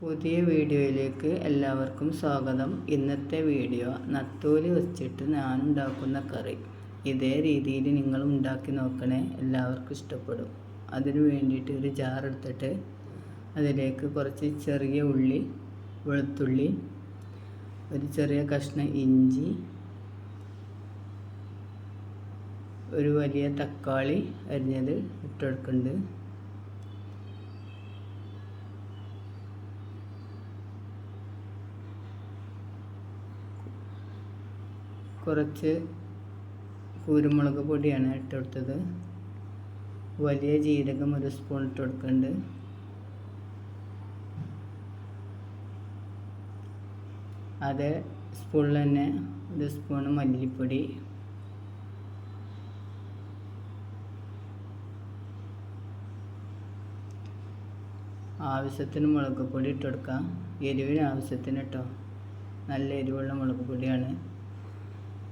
പുതിയ വീഡിയോയിലേക്ക് എല്ലാവർക്കും സ്വാഗതം. ഇന്നത്തെ വീഡിയോ നത്തോലി വെച്ചിട്ട് ഞാൻ ഉണ്ടാക്കുന്ന കറി. ഇതേ രീതിയിൽ നിങ്ങൾ ഉണ്ടാക്കി നോക്കണേ എല്ലാവർക്കും ഇഷ്ടപ്പെടും. അതിനു വേണ്ടിയിട്ട് ഒരു ജാർ എടുത്തിട്ട് അതിലേക്ക് കുറച്ച് ചെറിയ ഉള്ളി വെളുത്തുള്ളി ഒരു ചെറിയ കഷ്ണം ഇഞ്ചി ഒരു വലിയ തക്കാളി അരിഞ്ഞത് ഇട്ടെടുക്കുന്നുണ്ട്. കുറച്ച് കുരുമുളക് പൊടിയാണ് ഇട്ട് വലിയ ജീരകം ഒരു സ്പൂൺ ഇട്ട് കൊടുക്കുന്നുണ്ട്. അതേ സ്പൂണിൽ തന്നെ ഒരു സ്പൂൺ മല്ലിപ്പൊടി. ആവശ്യത്തിന് മുളക് പൊടി ഇട്ട് കൊടുക്കാം. എരിവിന് ആവശ്യത്തിന് കേട്ടോ. നല്ല എരിവുള്ള മുളക് പൊടിയാണ്.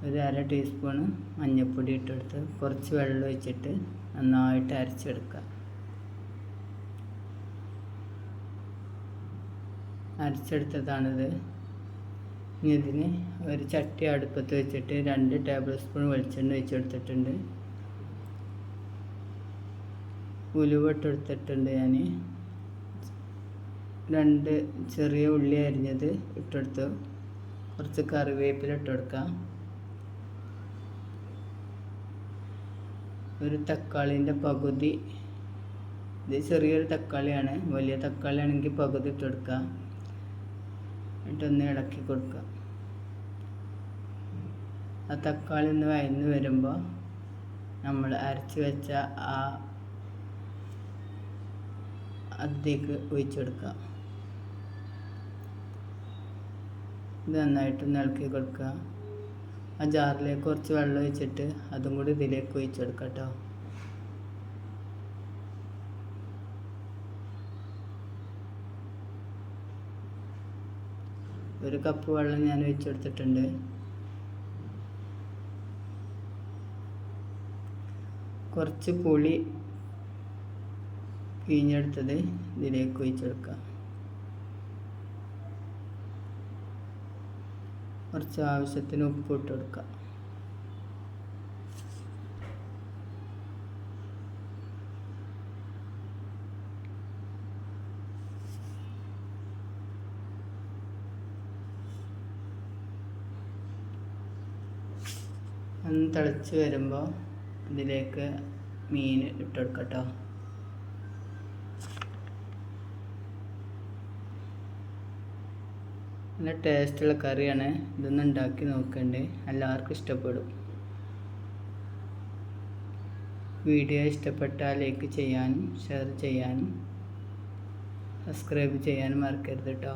ഒരു അര ടീസ്പൂണ് മഞ്ഞൾപ്പൊടി ഇട്ടെടുത്ത് കുറച്ച് വെള്ളം ഒഴിച്ചിട്ട് നന്നായിട്ട് അരച്ചെടുക്കുക. അരച്ചെടുത്തതാണിത്. ഇനി ഇതിന് ഒരു ചട്ടി അടുപ്പത്ത് വെച്ചിട്ട് രണ്ട് ടേബിൾ സ്പൂൺ വെളിച്ചെണ്ണ ഒഴിച്ചെടുത്തിട്ടുണ്ട് ഉലുവ ഇട്ടെടുത്തിട്ടുണ്ട് ഞാൻ രണ്ട് ചെറിയ ഉള്ളി അരിഞ്ഞത് ഇട്ടെടുത്തു കുറച്ച് കറിവേപ്പില ഇട്ടെടുക്കാം ഒരു തക്കാളിന്റെ പകുതി. ഇത് ചെറിയൊരു തക്കാളിയാണ്. വലിയ തക്കാളി ആണെങ്കിൽ പകുതി ഇട്ടെടുക്കുക എന്നിട്ടൊന്ന് ഇളക്കി കൊടുക്കുക ആ തക്കാളി ഒന്ന് വയന്ന് വരുമ്പോൾ നമ്മൾ അരച്ച് വെച്ച ആ അതിലേക്ക് ഒഴിച്ചെടുക്കുക ഇത് നന്നായിട്ടൊന്ന് ഇളക്കി കൊടുക്കുക ആ ജാറിലേക്ക് കുറച്ച് വെള്ളം ഒഴിച്ചിട്ട് അതും കൂടി ഇതിലേക്ക് ഒഴിച്ചെടുക്കാം കേട്ടോ ഒരു കപ്പ് വെള്ളം ഞാൻ ഒഴിച്ചെടുത്തിട്ടുണ്ട്. കുറച്ച് പുളി പിഴിഞ്ഞെടുത്തത് ഇതിലേക്ക് ഒഴിച്ചെടുക്കാം. കുറച്ച് ആവശ്യത്തിന് ഉപ്പ് ഇട്ട് കൊടുക്കുക. ഒന്ന് തിളച്ച് വരുമ്പോൾ ഇതിലേക്ക് മീൻ ഇട്ടെടുക്കട്ടോ നല്ല ടേസ്റ്റുള്ള കറിയാണ്. ഇതൊന്ന് ഉണ്ടാക്കി നോക്കണ്ടേ. എല്ലാവർക്കും ഇഷ്ടപ്പെടും. വീഡിയോ ഇഷ്ടപ്പെട്ടാൽ ലൈക്ക് ചെയ്യാനും ഷെയർ ചെയ്യാനും സബ്സ്ക്രൈബ് ചെയ്യാനും മറക്കരുത് കേട്ടോ